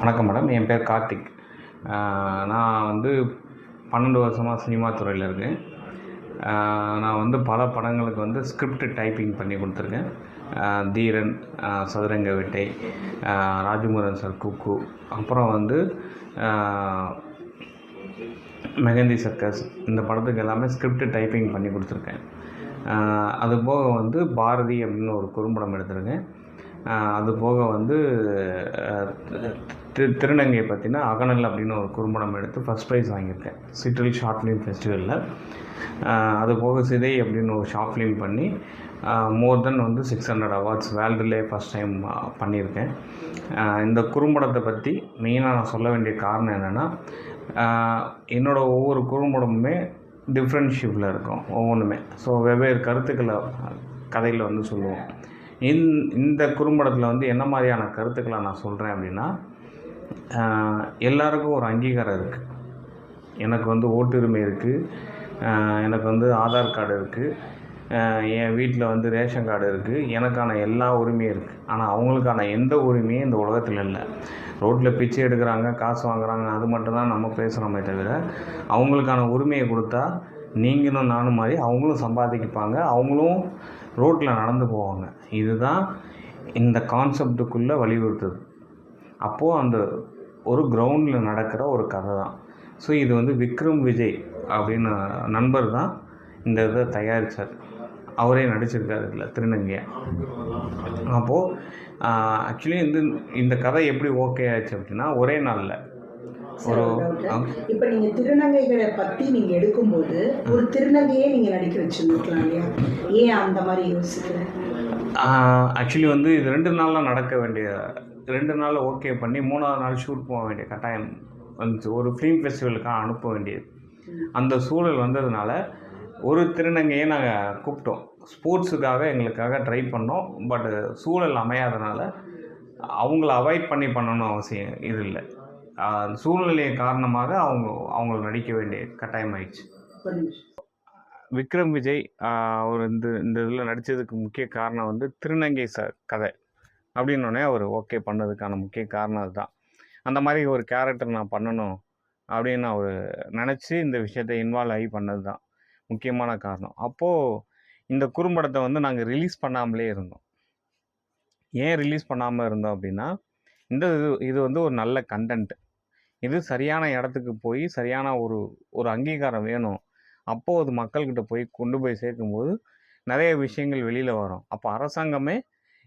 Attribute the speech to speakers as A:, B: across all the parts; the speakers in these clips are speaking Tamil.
A: வணக்கம் மேடம். என் பேர் கார்த்திக். நான் வந்து பன்னெண்டு வருஷமாக சினிமா துறையில் இருக்கேன். நான் வந்து பல படங்களுக்கு வந்து ஸ்கிரிப்ட் டைப்பிங் பண்ணி கொடுத்துருக்கேன். தீரன் சதுரங்க வேட்டை ராஜமுரன் சார் குக்கு. அப்புறம் வந்து மெகந்தி சர்க்கஸ் இந்த படத்துக்கு எல்லாமே ஸ்கிரிப்ட் டைப்பிங் பண்ணி கொடுத்துருக்கேன். அது போக வந்து பாரதி அப்படின்னு ஒரு குறும்படம் எடுத்திருக்கேன். அது போக வந்து திரு திருநங்கை பார்த்திங்கன்னா அகநல் அப்படின்னு ஒரு குறும்படம் எடுத்து ஃபஸ்ட் ப்ரைஸ் வாங்கியிருக்கேன். சிட்ரில் ஷார்ட் ஃபிலிம் ஃபெஸ்டிவலில் அது போக சிதை அப்படின்னு ஒரு ஷார்ட் ஃபிலிம் பண்ணி மோர் தென் வந்து சிக்ஸ் ஹண்ட்ரட் அவார்ட்ஸ் வேர்ல்டுலே ஃபஸ்ட் டைம் பண்ணியிருக்கேன். இந்த குறும்படத்தை பற்றி மெயினாக நான் சொல்ல வேண்டிய காரணம் என்னென்னா என்னோடய ஒவ்வொரு குறும்படமுமே டிஃப்ரெண்ட்ஷிப்பில் இருக்கும் ஒவ்வொன்றுமே. ஸோ வெவ்வேறு கருத்துக்களை கதையில் வந்து சொல்லுவோம். இந் இந்த குறும்படத்தில் வந்து என்ன மாதிரியான கருத்துக்களை நான் சொல்கிறேன் அப்படின்னா எல்லாருக்கும் ஒரு அங்கீகாரம் இருக்குது எனக்கு வந்து ஓட்டுரிமை இருக்குது எனக்கு வந்து ஆதார் கார்டு இருக்குது என் வீட்டில் வந்து ரேஷன் கார்டு இருக்குது எனக்கான எல்லா உரிமையும் இருக்குது ஆனால் அவங்களுக்கான எந்த உரிமையும் இந்த உலகத்தில் இல்லை. ரோட்டில் பிச்சை எடுக்கிறாங்க காசு வாங்குறாங்க அது மட்டும்தான் நம்ம பேசுகிறோமே தவிர அவங்களுக்கான உரிமையை கொடுத்தா நீங்களும் நானும் மாதிரி அவங்களும் சம்பாதிப்பாங்க. அவங்களும் ரோட்டில் நடந்து போவாங்க. இதுதான் இந்த கான்செப்டுக்குள்ளே வலியுறுத்துது. அப்போது அந்த ஒரு கிரவுண்டில் நடக்கிற ஒரு கதை தான். ஸோ இது வந்து விக்ரம் விஜய் அப்படின்னு நண்பர் தான் இந்த இதை தயாரித்தார் அவரே நடிச்சிருக்காரு இதில் திருநங்கையா. அப்போது ஆக்சுவலி வந்து இந்த கதை எப்படி ஓகே ஆச்சு அப்படின்னா ஒரே நாளில். ஒரு
B: இப்போ நீங்க திருநங்கைகளை பத்தி நீங்க எடுக்கும்போது ஒரு திருநங்கையே நீங்க நடிக்க வச்சிருந்துருக்கலாம் இல்லையா? ஏன் அந்த மாதிரி யோசிக்கிறேன்
A: ஆக்சுவலி வந்து இது ரெண்டு நாளில் நடக்க வேண்டிய ரெண்டு நாளில் ஓகே பண்ணி மூணாவது நாள் ஷூட் போக வேண்டிய கட்டாயம் வந்துச்சு. ஒரு ஃபிலிம் ஃபெஸ்டிவலுக்காக அனுப்ப வேண்டியது. அந்த சூழல் வந்ததுனால ஒரு திருநங்கையை நாங்கள் கூப்பிட்டோம். ஸ்போர்ட்ஸுக்காக எங்களுக்காக ட்ரை பண்ணோம். பட் சூழல் அமையாதனால அவங்கள அவாய்ட் பண்ணி பண்ணணும் அவசியம் இது இல்லை. ஆஹ் சூழ்நிலை காரணமாக அவங்க அவங்கள நடிக்க வேண்டிய கட்டாயம் ஆயிடுச்சு விக்ரம் விஜய் அவர் இந்த இந்த இதில் நடித்ததுக்கு முக்கிய காரணம் வந்து திருநங்கை ச கதை. அப்படின்னோடனே அவர் ஓகே பண்ணதுக்கான முக்கிய காரணம் அதுதான். அந்த மாதிரி ஒரு கேரக்டர் நான் பண்ணணும் அப்படின்னு அவர் நினச்சி இந்த விஷயத்தை இன்வால்வ் ஆகி பண்ணது தான் முக்கியமான காரணம். அப்போது இந்த குறும்படத்தை வந்து நாங்கள் ரிலீஸ் பண்ணாமலே இருந்தோம். ஏன் ரிலீஸ் பண்ணாமல் இருந்தோம் அப்படின்னா இந்த இது இது வந்து ஒரு நல்ல கண்டென்ட் இது சரியான இடத்துக்கு போய் சரியான ஒரு ஒரு அங்கீகாரம் வேணும். அப்போது அது மக்கள்கிட்ட போய் கொண்டு போய் சேர்க்கும்போது நிறைய விஷயங்கள் வெளியில் வரும். அப்போ அரசாங்கமே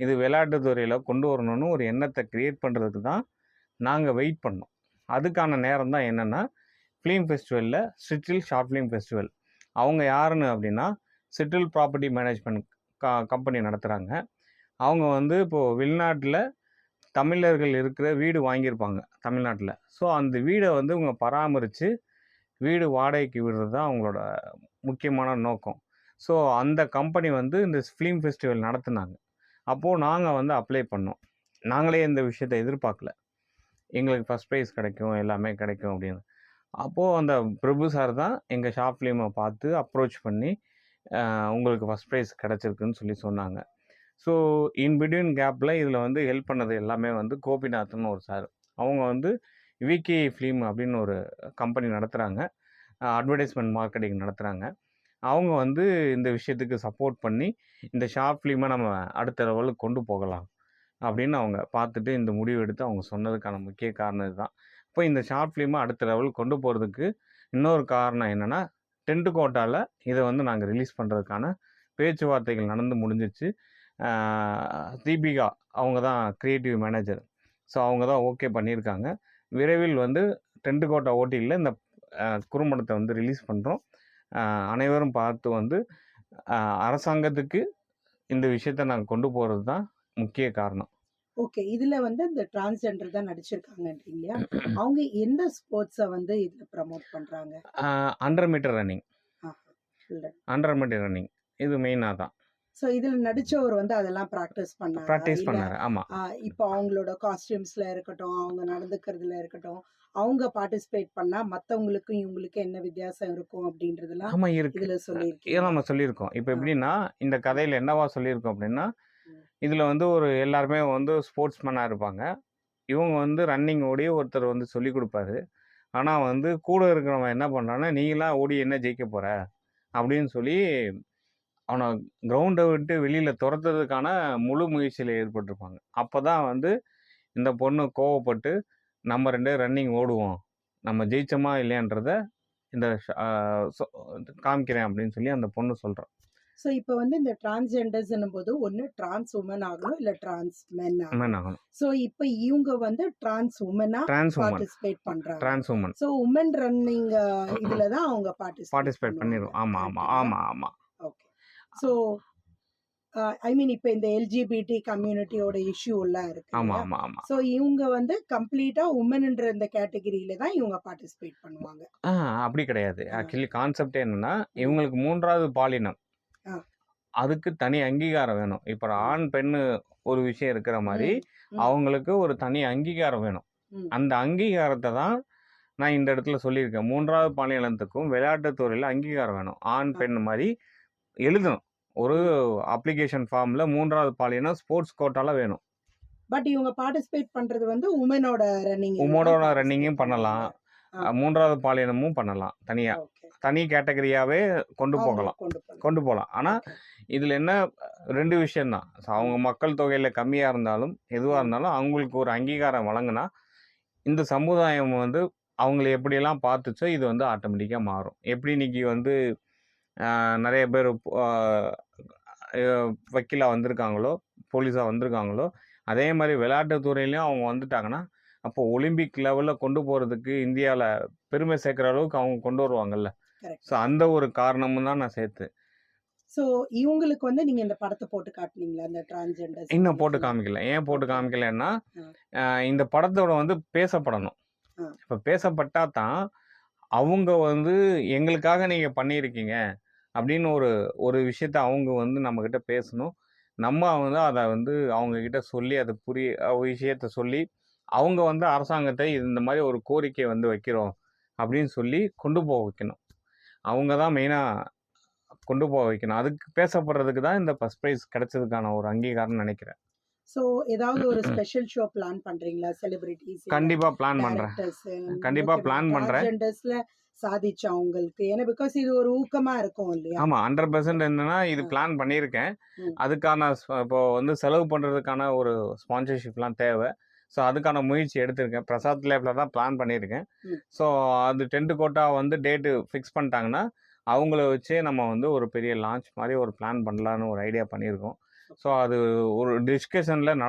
A: இது விளையாட்டு துறையில் கொண்டு வரணும்னு ஒரு எண்ணத்தை க்ரியேட் பண்ணுறதுக்கு தான் நாங்கள் வெயிட் பண்ணோம். அதுக்கான நேரம் தான் என்னென்னா ஃபிலிம் ஃபெஸ்டிவலில் சிட்டில் ஷார்ட் ஃபிலிம் ஃபெஸ்டிவல் அவங்க யாருன்னு அப்படின்னா சிட்டில் ப்ராப்பர்ட்டி மேனேஜ்மெண்ட் க கம்பெனி நடத்துகிறாங்க அவங்க வந்து இப்போது வெளிநாட்டில் தமிழர்கள் இருக்கிற வீடு வாங்கியிருப்பாங்க தமிழ்நாட்டில். ஸோ அந்த வீடை வந்து இவங்க பராமரித்து வீடு வாடகைக்கு விடுறது தான் அவங்களோட முக்கியமான நோக்கம். ஸோ அந்த கம்பெனி வந்து இந்த ஃபிலிம் ஃபெஸ்டிவல் நடத்துனாங்க. அப்போது நாங்கள் வந்து அப்ளை பண்ணோம். நாங்களே இந்த விஷயத்தை எதிர்பார்க்கல. எங்களுக்கு ஃபஸ்ட் ப்ரைஸ் கிடைக்கும் எல்லாமே கிடைக்கும் அப்படின்னு. அப்போது அந்த பிரபு சார் தான் எங்கள் ஷார்ட் ஃபிலிமை பார்த்து அப்ரோச் பண்ணி உங்களுக்கு ஃபஸ்ட் ப்ரைஸ் கிடச்சிருக்குன்னு சொல்லி சொன்னாங்க. ஸோ இன் பிட்வீன் கேப்பில் இதில் வந்து ஹெல்ப் பண்ணது எல்லாமே வந்து கோபிநாத்னு ஒரு சார் அவங்க வந்து விகே ஃபிலிம் அப்படின்னு ஒரு கம்பெனி நடத்துகிறாங்க அட்வர்டைஸ்மெண்ட் மார்க்கெட்டிங் நடத்துகிறாங்க அவங்க வந்து இந்த விஷயத்துக்கு சப்போர்ட் பண்ணி இந்த ஷார்ட் ஃபிலிமை நம்ம அடுத்த லெவலுக்கு கொண்டு போகலாம். அப்படின்னு அவங்க பார்த்துட்டு இந்த முடிவு எடுத்து அவங்க சொன்னதுக்கான முக்கிய காரணம் இதுதான். இப்போ இந்த ஷார்ட் ஃபிலிமை அடுத்த லெவலுக்கு கொண்டு போகிறதுக்கு இன்னொரு காரணம் என்னென்னா டென்ட் கோட்டாவில் இதை வந்து நாங்கள் ரிலீஸ் பண்ணுறதுக்கான பேச்சுவார்த்தைகள் நடந்து முடிஞ்சிச்சு தீபிகா அவங்க தான் க்ரியேட்டிவ் மேனேஜர் ஸோ அவங்க தான் ஓகே பண்ணியிருக்காங்க. விரைவில் வந்து டென்ட் கோட்டா ஓட்டியில் இந்த குறும்படத்தை வந்து ரிலீஸ் பண்ணுறோம் அனைவரும் பார்த்து வந்து அரசாங்கத்துக்கு இந்த விஷயத்தை நாங்கள் கொண்டு போகிறது தான் முக்கிய காரணம்.
B: ஓகே. இதுல வந்து இந்த டிரான்ஸ்ஜெண்டர் தான் நடிச்சிருக்காங்கன்றீங்க இல்லையா அவங்க எந்த ஸ்போர்ட்ஸை வந்து இதுல ப்ரமோட் பண்றாங்க?
A: Under meter running. Under meter running. இது மெயினாக தான்.
B: ஸோ இதுல நடிச்சவர் வந்து அதெல்லாம் ப்ராக்டிஸ் பண்ணாங்க
A: ப்ராக்டிஸ் பண்ணார். ஆமாம்
B: இப்போ அவங்களோட காஸ்டியூம்ஸ்ல இருக்கட்டும் அவங்க நடந்துக்கிறதுல இருக்கட்டும் அவங்க பார்ட்டிசிபேட் பண்ணா மத்தவங்களுக்கும் இவங்களுக்கும் என்ன வித்தியாசம் இருக்கும் அப்படின்றதெல்லாம்
A: ஆமாம் இருக்கு.
B: இதுல
A: இதை
B: சொல்லியிருக்கீங்க.
A: நம்ம சொல்லியிருக்கோம். இப்போ. எப்படின்னா இந்த கதையில் என்னவா சொல்லியிருக்கோம் அப்படின்னா. இதில் வந்து ஒரு எல்லாருமே வந்து ஸ்போர்ட்ஸ் மேனாக இருப்பாங்க. இவங்க வந்து ரன்னிங் ஓடி ஒருத்தர் வந்து சொல்லிக் கொடுப்பாரு. ஆனால் வந்து கூட இருக்கிறவன் என்ன பண்ணுறான்னா நீங்களாம் ஓடி என்ன ஜெயிக்க போற? அப்படின்னு சொல்லி அவனை கிரவுண்டை விட்டு வெளியில் துரத்துறதுக்கான முழு முயற்சியில் ஏற்பட்டிருப்பாங்க அப்போ தான் வந்து இந்த பொண்ணு கோவப்பட்டு நம்ம ரெண்டு ரன்னிங் ஓடுவோம். நம்ம ஜெயிச்சோமா இல்லையான்றத இந்த காமிக்கிறேன் அப்படின்னு சொல்லி அந்த பொண்ணு சொல்கிறான்
B: ஸோ இப்போ வந்து இந்த டிரான்ஸ்ஜெண்டர்ஸ் போது ஒன்று டிரான்ஸ் உமன் ஆகணும் இல்லை டிரான்ஸ் மென் ஆகணும். ஸோ இப்போ இவங்க வந்து டிரான்ஸ் உமனா
A: டிரான்ஸ்
B: பார்ட்டிசிபேட் பண்றாங்க.
A: Trans woman
B: so woman running இதுல தான் அவங்க பார்ட்டிசிபேட்
A: பார்ட்டிசிபேட் பண்ணிடுவோம் ஆமாம் ஆமாம் ஆமாம் ஆமாம்
B: ஓகே ஸோ ஐ மீன் இப்போ இந்த எல்ஜிபிடி கம்யூனிட்டியோட இஷ்யூ எல்லாம் இருக்கு ஸோ இவங்க வந்து கம்ப்ளீட்டா உமன்ன்ற இந்த கேட்டகரியில தான் இவங்க பார்ட்டிசிபேட் பண்ணுவாங்க.
A: அப்படி கிடையாது. ஆக்சுவலி கான்செப்ட் என்னன்னா இவங்களுக்கு மூன்றாவது பாலினம். அதுக்கு தனி அங்கீகாரம் வேணும். இப்போ ஆண் பெண்ணு ஒரு விஷயம் இருக்கிற மாதிரி. அவங்களுக்கு ஒரு தனி அங்கீகாரம் வேணும். அந்த அங்கீகாரத்தை தான் நான் இந்த இடத்துல சொல்லியிருக்கேன். மூன்றாவது பாலினத்துக்கும் விளையாட்டுத் துறையில் அங்கீகாரம் வேணும். ஆண். பெண் மாதிரி எழுதணும். ஒரு அப்ளிகேஷன் ஃபார்மில் மூன்றாவது பாலினம் ஸ்போர்ட்ஸ் கோட்டால வேணும்.
B: பட் இவங்க பார்ட்டிசிபேட் பண்றது வந்து உமனோட ரன்னிங்
A: உமனோட ரன்னிங்கும் பண்ணலாம். மூன்றாவது பாலினமும் பண்ணலாம் தனியாக தனி கேட்டகரியாவே கொண்டு போகலாம்.
B: கொண்டு போகலாம்.
A: ஆனால். இதில் என்ன ரெண்டு விஷயம்தான் ஸோ அவங்க மக்கள் தொகையில் கம்மியாக இருந்தாலும் எதுவாக இருந்தாலும் அவங்களுக்கு ஒரு அங்கீகாரம் வழங்கினா இந்த சமுதாயம் வந்து அவங்கள எப்படியெல்லாம் பார்த்துச்சோ இது வந்து ஆட்டோமேட்டிக்காக மாறும். எப்படி இன்னைக்கு வந்து நிறைய பேர் வக்கீலாக வந்திருக்காங்களோ போலீஸாக வந்திருக்காங்களோ அதே மாதிரி விளையாட்டுத் துறையிலையும் அவங்க வந்துட்டாங்கன்னா அப்போ ஒலிம்பிக் லெவலில் கொண்டு போகிறதுக்கு இந்தியாவில் பெருமை சேர்க்குற அளவுக்கு அவங்க கொண்டு வருவாங்கல்ல. ஸோ அந்த ஒரு காரணமும் தான் நான் சேர்த்து
B: சோ இவங்களுக்கு வந்து நீங்க இந்த படத்தை போட்டு காட்டுனீங்களா? அந்த டிரான்ஸ்ஜெண்டர்ஸ்
A: இன்னும் போட்டு காமிக்கல. ஏன் போட்டு. காமிக்கலன்னா இந்த படத்தோட வந்து பேசப்படணும். இப்போ பேசப்பட்டா தான் அவங்க வந்து எங்களுக்காக நீங்க பண்ணியிருக்கீங்க. அப்படின்னு ஒரு ஒரு விஷயத்த அவங்க வந்து நம்மக்கிட்ட பேசணும். நம்ம வந்து அதை வந்து அவங்கக்கிட்ட சொல்லி அதை புரிய விஷயத்த சொல்லி அவங்க வந்து அரசாங்கத்தை இந்த மாதிரி ஒரு கோரிக்கை வந்து வைக்கிறோம் அப்படின்னு சொல்லி கொண்டு போக வைக்கணும். அவங்க தான் மெயினாக கொண்டு போக வைக்கணும். அதுக்கு பேசப்படுறதுக்கு தான் இந்த ஃபர்ஸ்ட் ப்ரைஸ் கிடைச்சதுக்கான ஒரு அங்கீகாரம்னு நினைக்கிறேன்.
B: சோ ஏதாவது ஒரு ஸ்பெஷல் ஷோ பிளான் பண்றீங்களா? செலிபிரிட்டிஸ்
A: கண்டிப்பா பிளான் பண்றேன். கண்டிப்பா plan பண்றேன்.
B: டிரான்ஸ்ஜெண்டர்ஸ்ல சாதிச்சவங்களுக்கு. ஏன்னா பிகாஸ் இது ஒரு ஊக்கமா இருக்கும் இல்லையா?
A: ஆமா ஹண்ட்ரட் பர்சன்ட் என்னன்னா இது. பிளான் பண்ணியிருக்கேன். அதுக்கான இப்போ வந்து செலவு பண்றதுக்கான ஒரு ஸ்பான்சர்ஷிப்லாம் தேவை. ஸோ அதுக்கான முயற்சி எடுத்திருக்கேன். பிரசாத் லேப்ல தான் பிளான் பண்ணியிருக்கேன். ஸோ அது டென்ட் கோட்டா வந்து டேட்டு ஃபிக்ஸ் பண்ணிட்டாங்கன்னா அவங்கள வச்சே நம்ம வந்து ஒரு பெரிய லான்ச் மாதிரி ஒரு பிளான் பண்ணலான்னு ஒரு ஐடியா பண்ணியிருக்கோம். ஸோ அது ஒரு டிஸ்கஷனில்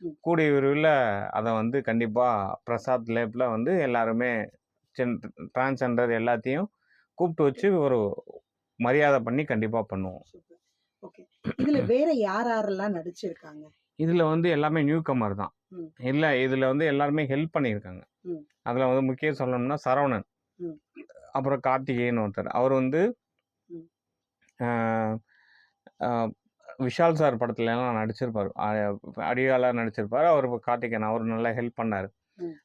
B: ம்.
A: கூடிய விரைவில் அதை வந்து கண்டிப்பாக பிரசாத் லேப்பில் வந்து எல்லாருமே டிரான்ஸ்ஜெண்டர் எல்லாத்தையும் கூப்பிட்டு வச்சு ஒரு மரியாதை பண்ணி கண்டிப்பாக பண்ணுவோம்.
B: ஓகே. இதுல வேற யார் யாரெல்லாம் நடிச்சிருக்காங்க?
A: இதில் வந்து எல்லாமே நியூ கமர் தான். இல்லை இதில் வந்து எல்லாருமே ஹெல்ப் பண்ணியிருக்காங்க. அதில் வந்து முக்கிய சொல்லணும்னா சரவணன். அப்புறம் கார்த்திகேயன் ஒருத்தர். அவர் வந்து விஷால் சார் படத்துல எல்லாம் நடிச்சிருப்பார் அடியாளாக நடிச்சிருப்பார். அவர் இப்போ கார்த்திகேயன். அவர் நல்லா ஹெல்ப் பண்ணார்.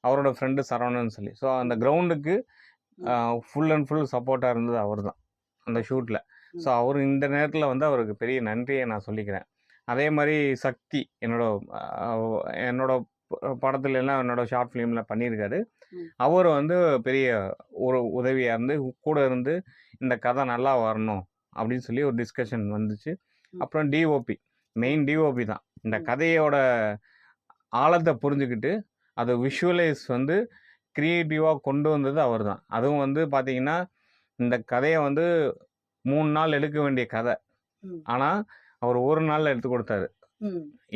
A: அவரோட ஃப்ரெண்டு சரவணன் சொல்லி. ஸோ அந்த கிரவுண்டுக்கு ஃபுல் அண்ட் ஃபுல் சப்போர்ட்டாக இருந்தது அவர் தான் அந்த ஷூட்டில் ஸோ அவர் இந்த நேரத்தில் வந்து அவருக்கு பெரிய நன்றியை நான் சொல்லிக்கிறேன். அதே மாதிரி சக்தி என்னோட என்னோட படத்துல எல்லாம் என்னோட ஷார்ட் ஃபிலிமில் பண்ணியிருக்காரு. அவர் வந்து பெரிய ஒரு உதவியாக இருந்து கூட இருந்து இந்த கதை நல்லா வரணும் அப்படின்னு சொல்லி ஒரு டிஸ்கஷன் வந்துச்சு. அப்புறம் டிஓபி மெயின் டிஓபி தான் இந்த. கதையோட ஆழத்தை புரிஞ்சுக்கிட்டு அதை விஷுவலைஸ் வந்து க்ரியேட்டிவாக கொண்டு வந்தது அவர் தான் அதுவும் வந்து பார்த்தீங்கன்னா இந்த கதையை வந்து மூணு நாள் எடுக்க வேண்டிய கதை. ஆனால் அவர் ஒரு நாளில் எடுத்து கொடுத்தாரு.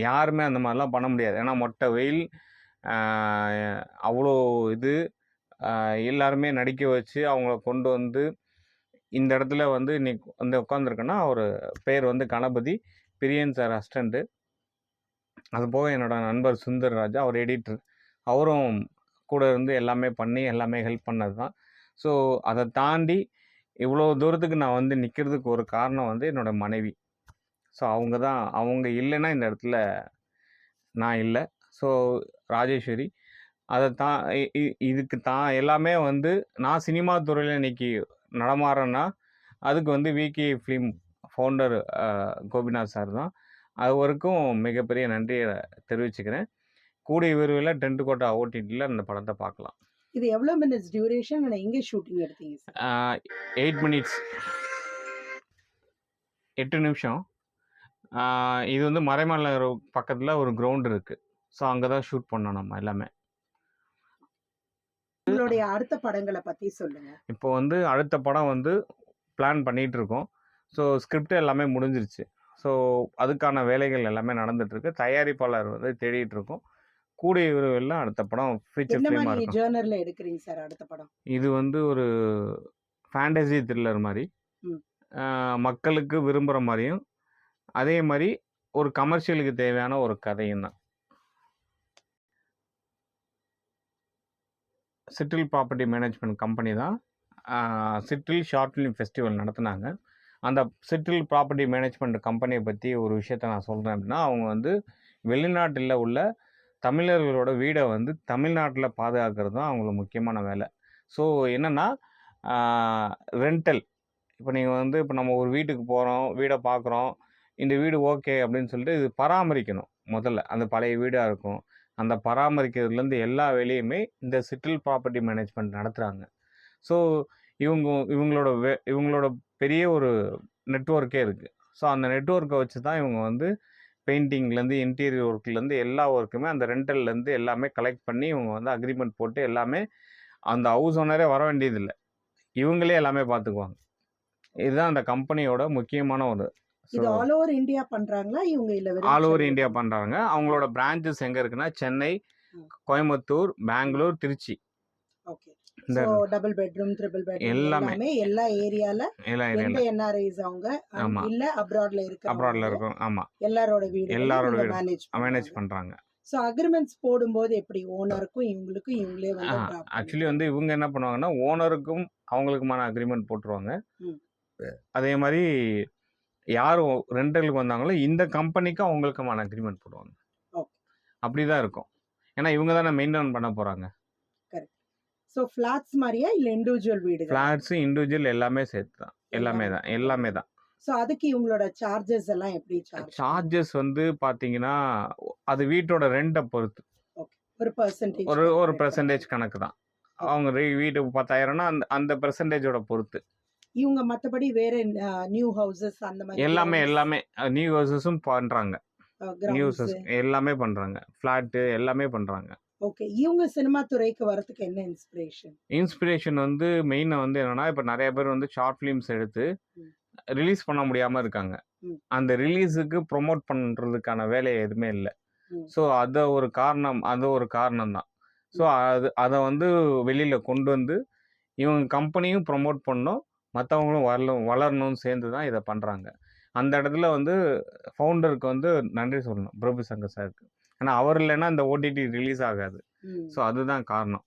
A: யாருமே அந்த மாதிரிலாம் பண்ண முடியாது. ஏன்னா மொட்டை வெயில் அவ்வளோ இது எல்லாருமே நடிக்க வச்சு அவங்கள கொண்டு வந்து இந்த இடத்துல வந்து இன்னைக்கு வந்து உட்காந்துருக்கேன்னா அவர் பேர் வந்து கணபதி பிரியன் சார் அசிஸ்டண்ட்டு அது போக என்னோடய நண்பர் சுந்தர் ராஜா அவர் எடிட்டர். அவரும் கூட இருந்து எல்லாமே பண்ணி எல்லாமே ஹெல்ப் பண்ணது தான் ஸோ அதை தாண்டி இவ்வளோ தூரத்துக்கு நான் வந்து நிற்கிறதுக்கு ஒரு காரணம் வந்து என்னோடய மனைவி. ஸோ அவங்க தான் அவங்க இல்லைன்னா இந்த இடத்துல நான் இல்லை. ஸோ ராஜேஸ்வரி அதை தான் இதுக்கு தான் எல்லாமே வந்து நான் சினிமா துறையில் இன்னைக்கு நடமாறேன்னா அதுக்கு வந்து VK film founder Gopinath sir தான். அவருக்கும் மிகப்பெரிய நன்றியை தெரிவிச்சுக்கிறேன். கூடிய விரைவில் டென்ட் கோட்டா ஓடிடியில் அந்த படத்தை பார்க்கலாம்.
B: இது எவ்வளோ மினிட்ஸ் டியூரேஷன் அண்ட் எங்கே ஷூட்டிங் எடுத்தீங்க
A: எயிட் மினிட்ஸ். எட்டு நிமிஷம். இது வந்து மறைமலை பக்கத்தில் ஒரு கிரவுண்ட் இருக்குது ஸோ அங்கே தான் ஷூட் பண்ணோம் நம்ம எல்லாமே.
B: உங்களுடைய அடுத்த படங்களை பத்தி சொல்லுங்க.
A: இப்போ வந்து அடுத்த படம் வந்து பிளான் பண்ணிகிட்டு இருக்கோம் ஸோ ஸ்கிரிப்ட் எல்லாமே முடிஞ்சிருச்சு. ஸோ அதுக்கான வேலைகள் எல்லாமே நடந்துட்டுருக்கு. தயாரிப்பாளர் வந்து தேடிட்டு இருக்கோம் கூடிய விரைவில் அடுத்த படம் ஃபீச்சர் ஃபிலிமாக இருக்கும்.
B: ஜேர்னர்ல எடுக்கிறீங்க சார் அடுத்த படம்?
A: இது வந்து ஒரு ஃபேண்டசி த்ரில்லர் மாதிரி. மக்களுக்கு விரும்புகிற மாதிரியும் அதே மாதிரி ஒரு கமர்ஷியலுக்கு தேவையான ஒரு கதையும் தான். சிட்டில் ப்ராப்பர்ட்டி மேனேஜ்மெண்ட் கம்பெனி தான் ஆஹ் சிட்டில் ஷார்ட் ஃபிலிம் ஃபெஸ்டிவல் நடத்துனாங்க. அந்த சிட்டில் ப்ராப்பர்ட்டி மேனேஜ்மெண்ட் கம்பெனியை பற்றி ஒரு விஷயத்த நான் சொல்கிறேன் அப்படின்னா அவங்க வந்து வெளிநாட்டில் உள்ள தமிழர்களோட வீடை வந்து தமிழ்நாட்டில் பாதுகாக்கிறது தான் அவங்களுக்கு முக்கியமான வேலை. ஸோ என்னென்னா ரெண்டல் இப்போ நீங்கள் வந்து இப்போ நம்ம ஒரு வீட்டுக்கு போகிறோம் வீடை பார்க்குறோம் இந்த வீடு ஓகே அப்படின்னு சொல்லிட்டு இது பராமரிக்கணும் முதல்ல. அந்த பழைய வீடாக இருக்கும். அந்த பராமரிக்கிறதுலேருந்து எல்லா வேலையுமே இந்த சிட்டில் ப்ராப்பர்ட்டி மேனேஜ்மெண்ட் நடத்துகிறாங்க ஸோ இவங்க இவங்களோட வே இவங்களோட பெரிய ஒரு நெட்ஒர்க்கே இருக்குது ஸோ அந்த நெட்ஒர்க்கை வச்சு தான் இவங்க வந்து பெயிண்டிங்லேருந்து இன்டீரியர் ஒர்க்லேருந்து எல்லா ஒர்க்குமே அந்த ரெண்டல்லேருந்து எல்லாமே கலெக்ட் பண்ணி இவங்க வந்து அக்ரிமெண்ட் போட்டு எல்லாமே அந்த ஹவுஸ் ஓனரே வர வேண்டியதில்லை. இவங்களே எல்லாமே பார்த்துக்குவாங்க. இதுதான் அந்த கம்பெனியோட முக்கியமான ஒரு
B: இது ஆல் ஓவர் இந்தியா பண்றாங்களா? இவங்க இல்ல
A: ஆல் ஓவர் இந்தியா
B: தான்?
A: பண்ணுறாங்க அவங்களோட பிரான்ச்சஸ் எங்கே இருக்குன்னா Chennai. Coimbatore Bangalore Trichy
B: okay double bedroom triple bedroom
A: எல்லாமே.
B: எல்லா ஏரியால எந்த என்ஆர்ஐஸ் அவங்க
A: ஆமா.
B: இல்ல அப்ராட்ல இருக்க
A: அப்ராடில் இருக்கும் ஆமாம்
B: எல்லாரோட வீடு
A: எல்லாரோட
B: மேனேஜ்
A: மேனேஜ் பண்ணுறாங்க
B: சோ அக்ரிமெண்ட்ஸ் போடும்போது எப்படி? ஓனருக்கும் இவங்களுக்கும் இவங்களே வந்து
A: ஆக்சுவலி வந்து இவங்க என்ன பண்ணுவாங்கன்னா ஓனருக்கும் அவங்களுக்குமான அக்ரிமெண்ட் போட்டுருவாங்க. அதே மாதிரி யார் ரெண்டலுக்கு வந்தாங்களோ இந்த கம்பெனிக்கும் அவங்களுக்குமான அக்ரிமெண்ட் போடுவாங்க. அப்படி தான் இருக்கும். ஏன்னா இவங்க தானே மெயின்டைன் பண்ண போகிறாங்க
B: சோ ஃபிளாட்ஸ் மாதிரியா இல்ல இண்டிவிஜுவல் வீடு
A: ஃப்ளாட்ஸு இண்டிவிஜுவல் எல்லாமே சேர்த்து தான் எல்லாமே தான். எல்லாமே தான்.
B: சோ அதுக்கு இவங்களோட சார்ஜஸ் எல்லாம் எப்படி சார்ஜ்
A: சார்ஜஸ் வந்து பார்த்தீங்கன்னா அது வீட்டோட ரெண்டை பொறுத்து.
B: ஒரு பர்சன்டேஜ்
A: ஒரு ஒரு பெர்சன்டேஜ் கணக்கு தான் அவங்க வீட்டுக்கு பத்தாயிரம்னா அந்த அந்த பெர்சன்டேஜோட பொறுத்து.
B: இவங்க மத்தபடி வேற நியூ ஹவுசஸ் அந்த மாதிரி
A: எல்லாமே எல்லாமே நியூ ஹவுசஸும் பண்ணுறாங்க நியூ எல்லாமே பண்ணுறாங்க ஃப்ளாட்டு எல்லாமே பண்ணுறாங்க
B: ஓகே இவங்க சினிமா துறைக்கு வரதுக்கு என்ன இன்ஸ்பிரேஷன்
A: இன்ஸ்பிரேஷன் வந்து மெயினாக வந்து என்னன்னா இப்போ நிறைய பேர் வந்து ஷார்ட் ஃபிலிம்ஸ் எடுத்து. ரிலீஸ் பண்ண முடியாமல் இருக்காங்க. அந்த ரிலீஸுக்கு ப்ரொமோட் பண்ணுறதுக்கான வேலை எதுவுமே இல்லை. ஸோ அதை ஒரு காரணம் அது ஒரு காரணம் தான். ஸோ அது அதை வந்து வெளியில் கொண்டு வந்து இவங்க கம்பெனியும் ப்ரொமோட் பண்ணணும் மற்றவங்களும் வளரும் வளரணும்னு சேர்ந்து தான் இதை பண்ணுறாங்க அந்த இடத்துல வந்து ஃபவுண்டருக்கு வந்து நன்றி சொல்லணும் பிரபு சங்கர் சாருக்கு. ஏன்னா அவர் இல்லைன்னா இந்த ஓடிடி ரிலீஸ் ஆகாது. ஸோ அதுதான் காரணம்.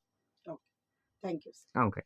B: Thank you
A: okay